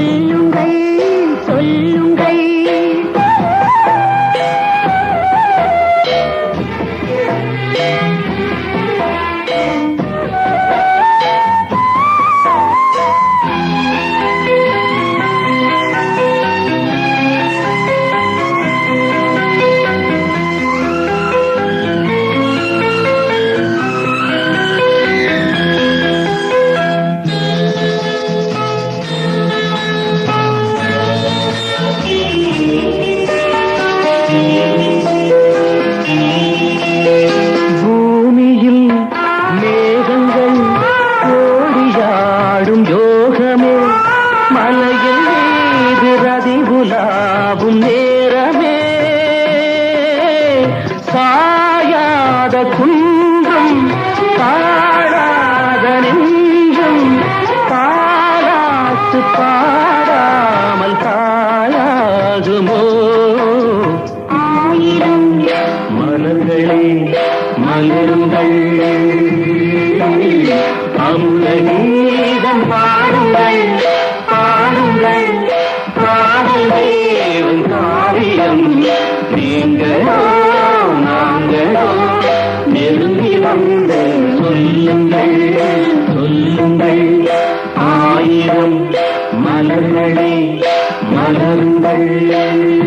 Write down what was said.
you மலருங்கள். அமுத கீதம் பாடுங்கள். பாடுங்கள். பாடல் தேவன் காவியம். நீங்களோ நாங்களோ நெருங்கி வந்த சொல்லுங்கள். சொல்லுங்கள். ஆயிரம் மலர்களை மலருங்கள்.